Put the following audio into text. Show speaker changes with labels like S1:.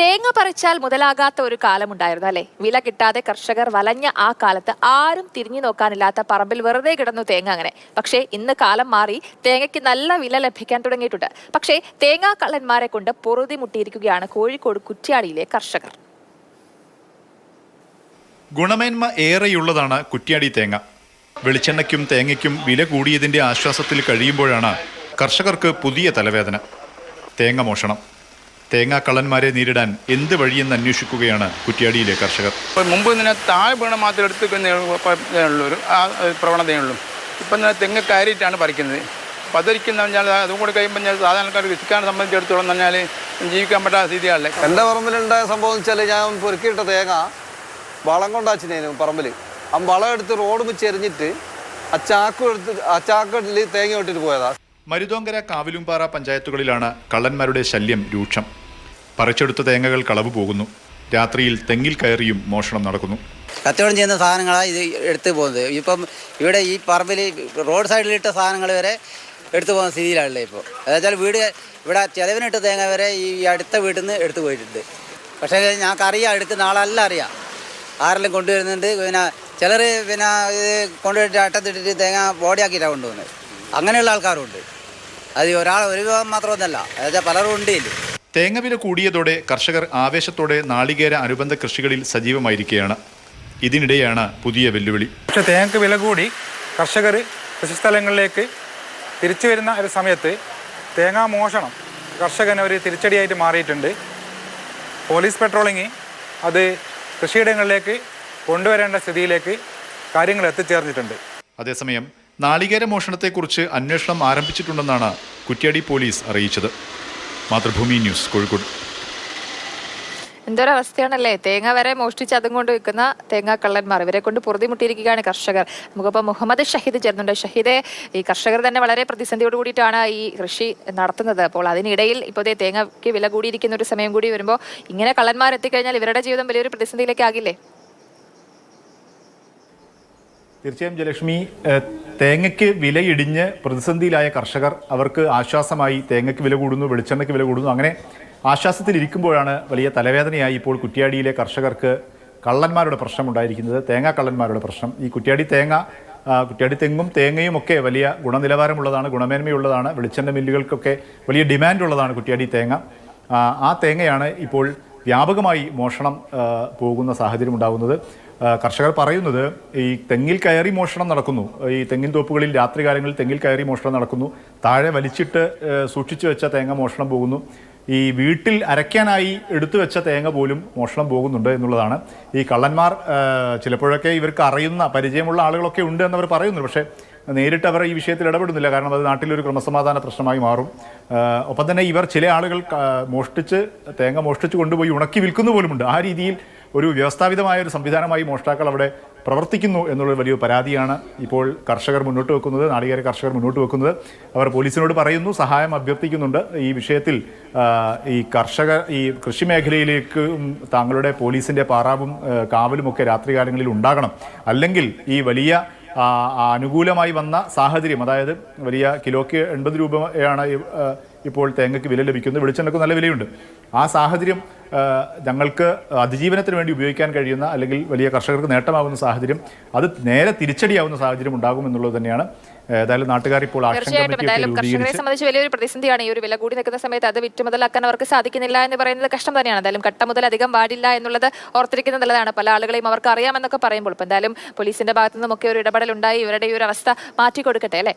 S1: തേങ്ങ പറിച്ചാൽ മുതലാകാത്ത ഒരു കാലമുണ്ടായിരുന്നു അല്ലേ? വില കിട്ടാതെ കർഷകർ വലഞ്ഞ ആ കാലത്ത് ആരും തിരിഞ്ഞു നോക്കാനില്ലാത്ത പറമ്പിൽ വെറുതെ കിടന്നു തേങ്ങ അങ്ങനെ. പക്ഷേ ഇന്ന് കാലം മാറി തേങ്ങയ്ക്ക് നല്ല വില ലഭിക്കാൻ തുടങ്ങിയിട്ടുണ്ട്. പക്ഷേ തേങ്ങാ കള്ളന്മാരെ കൊണ്ട് പൊറുതി മുട്ടിയിരിക്കുകയാണ് കോഴിക്കോട് കുറ്റ്യാടിയിലെ കർഷകർ.
S2: ഗുണമേന്മ ഏറെയുള്ളതാണ് കുറ്റ്യാടി തേങ്ങ. വെളിച്ചെണ്ണയ്ക്കും തേങ്ങയ്ക്കും വില കൂടിയതിന്റെ ആശ്വാസത്തിൽ കഴിയുമ്പോഴാണ് കർഷകർക്ക് പുതിയ തലവേദന. തേങ്ങ മോഷണം. തേങ്ങാ കള്ളന്മാരെ നേരിടാൻ എന്ത് വഴിയെന്ന് അന്വേഷിക്കുകയാണ് കുറ്റ്യാടിയിലെ കർഷകർ.
S3: മുമ്പ് ഇങ്ങനെ താഴെ വീണ മാത്രം ഒരു ആ പ്രവണതയുള്ളൂ. ഇപ്പം ഇങ്ങനെ തെങ്ങ് കയറിയിട്ടാണ് പറിക്കുന്നത്. പതിരിക്കുന്ന അതൊരിക്കുന്ന പറഞ്ഞാൽ അതും കൂടെ കഴിയുമ്പോൾ ഞാൻ സാധാരണക്കാർ കൃഷിക്കാരനെ സംബന്ധിച്ചിടത്തോളം എന്ന് പറഞ്ഞാൽ ജീവിക്കാൻ പറ്റാത്ത സ്ഥിതിയാണല്ലേ.
S4: എന്റെ പറമ്പിലുണ്ടായ സംഭവം എന്ന് വെച്ചാൽ ഞാൻ പൊറുക്കിയിട്ട തേങ്ങ വളം കൊണ്ടാച്ചിനേനു പറമ്പിൽ ആ വളം എടുത്ത് റോഡ് വെച്ച് എറിഞ്ഞിട്ട് ആ ചാക്ക് എടുത്ത് ആ ചാക്കടിൽ തേങ്ങ ഇട്ടിട്ട് പോയതാണ്
S2: മരുതോങ്കര കാവിലുംപാറ പഞ്ചായത്തുകളിലാണ് കള്ളന്മാരുടെ ശല്യം രൂക്ഷം. പറിച്ചെടുത്ത തേങ്ങകൾ കളവ് പോകുന്നു. രാത്രിയിൽ തെങ്ങിൽ കയറിയും മോഷണം നടക്കുന്നു.
S5: കച്ചവടം ചെയ്യുന്ന സാധനങ്ങളാണ് ഇത് എടുത്തു പോകുന്നത്. ഇപ്പം ഇവിടെ ഈ പറമ്പിൽ റോഡ് സൈഡിലിട്ട സാധനങ്ങൾ വരെ എടുത്തു പോകുന്ന സ്ഥിതിയിലാണല്ലേ ഇപ്പോൾ അതെന്നുവെച്ചാൽ വീട് ഇവിടെ ചിലവിനിട്ട തേങ്ങ വരെ ഈ അടുത്ത വീട്ടിൽ നിന്ന് എടുത്തു പോയിട്ടുണ്ട്. പക്ഷേ ഞങ്ങൾക്ക് അറിയാം എടുക്കുന്ന ആളെല്ലാം അറിയാം. ആരെല്ലാം കൊണ്ടുവരുന്നുണ്ട്? പിന്നെ ചിലർ പിന്നെ ഇത് കൊണ്ടുപോയിട്ട് അട്ടത്തിട്ടിട്ട് തേങ്ങ ബോഡിയാക്കിയിട്ടാണ് കൊണ്ടുപോകുന്നത്. അങ്ങനെയുള്ള ആൾക്കാരുണ്ട്. അത് ഒരാൾ ഒരു വിഭാഗം മാത്രമൊന്നുമല്ല അതെന്നുവെച്ചാൽ പലരും ഉണ്ട് ഇതിൽ
S2: തേങ്ങ വില കൂടിയതോടെ കർഷകർ ആവേശത്തോടെ നാളികേര അനുബന്ധ കൃഷികളിൽ സജീവമായിരിക്കുകയാണ്. ഇതിനിടെയാണ് പുതിയ വെല്ലുവിളി.
S6: പക്ഷേ തേങ്ങക്ക് വില കൂടി കർഷകർ കൃഷിസ്ഥലങ്ങളിലേക്ക് തിരിച്ചു വരുന്ന ഒരു സമയത്ത് തേങ്ങാ മോഷണം കർഷകന് ഒരു തിരിച്ചടിയായിട്ട് മാറിയിട്ടുണ്ട്. പോലീസ് പെട്രോളിങ് അത് കൃഷിയിടങ്ങളിലേക്ക് കൊണ്ടുവരേണ്ട സ്ഥിതിയിലേക്ക് കാര്യങ്ങൾ എത്തിച്ചേർന്നിട്ടുണ്ട്.
S2: അതേസമയം നാളികേര മോഷണത്തെക്കുറിച്ച് അന്വേഷണം ആരംഭിച്ചിട്ടുണ്ടെന്നാണ് കുറ്റ്യാടി പോലീസ് അറിയിച്ചത്. മാതൃഭൂമി ന്യൂസ് കോഴിക്കോട്.
S1: എന്തൊരവസ്ഥയാണല്ലേ? തേങ്ങ വരെ മോഷ്ടിച്ച് അതും കൊണ്ട് വിൽക്കുന്ന തേങ്ങാ കള്ളന്മാർ ഇവരെ കൊണ്ട് പൊറുതിമുട്ടിയിരിക്കുകയാണ് കർഷകർ. നമുക്കിപ്പോൾ മുഹമ്മദ് ഷഹീദ് ചേർന്നുണ്ട് ഷഹീദെ ഈ കർഷകർ തന്നെ വളരെ പ്രതിസന്ധിയോട് കൂടിയിട്ടാണ് ഈ കൃഷി നടത്തുന്നത്. അപ്പോൾ അതിനിടയിൽ ഇപ്പോൾ ദേ തേങ്ങയ്ക്ക് വില കൂടിയിരിക്കുന്ന ഒരു സമയം കൂടി വരുമ്പോൾ ഇങ്ങനെ കള്ളന്മാർ എത്തിക്കഴിഞ്ഞാൽ ഇവരുടെ ജീവിതം വലിയൊരു പ്രതിസന്ധിയിലേക്ക് ആകില്ലേ
S2: തീർച്ചയായും ജയലക്ഷ്മി ഏഹ്, തേങ്ങയ്ക്ക് വിലയിടിഞ്ഞ് പ്രതിസന്ധിയിലായ കർഷകർ അവർക്ക് ആശ്വാസമായി തേങ്ങയ്ക്ക് വില കൂടുന്നു വെളിച്ചെണ്ണയ്ക്ക് വില കൂടുന്നു. അങ്ങനെ ആശ്വാസത്തിലിരിക്കുമ്പോഴാണ് വലിയ തലവേദനയായി ഇപ്പോൾ കുറ്റ്യാടിയിലെ കർഷകർക്ക് കള്ളന്മാരുടെ പ്രശ്നം ഉണ്ടായിരിക്കുന്നത് തേങ്ങാ കള്ളന്മാരുടെ പ്രശ്നം. ഈ കുറ്റ്യാടി തേങ്ങ കുറ്റിയാടി തെങ്ങും തേങ്ങയും ഒക്കെ വലിയ ഗുണനിലവാരമുള്ളതാണ് ഗുണമേന്മയുള്ളതാണ് വെളിച്ചെണ്ണ മില്ലുകൾക്കൊക്കെ വലിയ ഡിമാൻഡ് ഉള്ളതാണ് കുറ്റ്യാടി തേങ്ങ. ആ, തേങ്ങയാണ് ഇപ്പോൾ വ്യാപകമായി മോഷണം പോകുന്ന സാഹചര്യം ഉണ്ടാകുന്നത്. കർഷകർ പറയുന്നത് ഈ തെങ്ങിൽ കയറി മോഷണം നടക്കുന്നു. ഈ തെങ്ങിൻ തോപ്പുകളിൽ രാത്രികാലങ്ങളിൽ തെങ്ങിൽ കയറി മോഷണം നടക്കുന്നു. താഴെ വലിച്ചിട്ട് സൂക്ഷിച്ചു വെച്ച തേങ്ങ മോഷണം പോകുന്നു. ഈ വീട്ടിൽ അരയ്ക്കാനായി എടുത്തു വെച്ച തേങ്ങ പോലും മോഷണം പോകുന്നുണ്ട് എന്നുള്ളതാണ്. ഈ കള്ളന്മാർ ചിലപ്പോഴൊക്കെ ഇവർക്ക് അറിയുന്ന പരിചയമുള്ള ആളുകളൊക്കെ ഉണ്ട് എന്നവർ പറയുന്നു പക്ഷേ നേരിട്ട് അവർ ഈ വിഷയത്തിൽ ഇടപെടുന്നില്ല. കാരണം അത് നാട്ടിലൊരു ക്രമസമാധാന പ്രശ്നമായി മാറും. ഒപ്പം തന്നെ ഇവർ ചില ആളുകൾ മോഷ്ടിച്ച് തേങ്ങ മോഷ്ടിച്ച് കൊണ്ടുപോയി ഉണക്കി വിൽക്കുന്നു പോലുമുണ്ട്. ആ രീതിയിൽ ഒരു വ്യവസ്ഥാപിതമായ ഒരു സംവിധാനമായി മോഷ്ടാക്കൾ അവിടെ പ്രവർത്തിക്കുന്നു എന്നുള്ള വലിയ പരാതിയാണ് ഇപ്പോൾ കർഷകർ മുന്നോട്ട് വെക്കുന്നത് നാളികേര കർഷകർ മുന്നോട്ട് വെക്കുന്നത്. അവർ പോലീസിനോട് പറയുന്നു സഹായം അഭ്യർത്ഥിക്കുന്നുണ്ട്. ഈ വിഷയത്തിൽ ഈ കർഷക ഈ കൃഷി മേഖലയിലേക്ക് താങ്കളുടെ പോലീസിന്റെ പാറാവും കാവലുമൊക്കെ രാത്രികാലങ്ങളിൽ ഉണ്ടാകണം. അല്ലെങ്കിൽ ഈ വലിയ അനുകൂലമായി വന്ന സാഹചര്യം അതായത് വലിയ കിലോയ്ക്ക് എൺപത് രൂപയാണ് ഇപ്പോൾ തേങ്ങയ്ക്ക് വില ലഭിക്കുന്നു വെളിച്ചെണ്ണയ്ക്ക് നല്ല വിലയുണ്ട്. ആ സാഹചര്യം ഞങ്ങൾക്ക് അതിജീവനത്തിന് വേണ്ടി ഉപയോഗിക്കാൻ കഴിയുന്ന അല്ലെങ്കിൽ വലിയ കർഷകർക്ക് നേട്ടമാകുന്ന സാഹചര്യം അത് നേരെ തിരിച്ചടിയാവുന്ന സാഹചര്യം ഉണ്ടാകും എന്നുള്ളത് തന്നെയാണ്. ഏതായാലും നാട്ടുകാർ ഇപ്പോൾ
S1: തീർച്ചയായിട്ടും. കർഷകരെ സംബന്ധിച്ച് വലിയൊരു പ്രതിസന്ധിയാണ് ഈ ഒരു വില കൂടി നിൽക്കുന്ന സമയത്ത് അത് വിറ്റുമുതലാക്കാൻ അവർക്ക് സാധിക്കുന്നില്ല എന്ന് പറയുന്നത് കഷ്ടം തന്നെയാണ്. എന്തായാലും കട്ട മുതൽ അധികം വാടില്ല എന്നുള്ളത് ഓർത്തിരിക്കുന്ന നല്ലതാണ്. പല ആളുകളെയും അവർക്ക് അറിയാമെന്നൊക്കെ പറയുമ്പോൾ. ഇപ്പം എന്തായാലും പോലീസിന്റെ ഭാഗത്തു നിന്നും ഒക്കെ ഒരു ഇടപെടൽ ഉണ്ടായി ഇവരുടെ ഈ ഒരു അവസ്ഥ മാറ്റിക്കൊടുക്കട്ടെ അല്ലേ?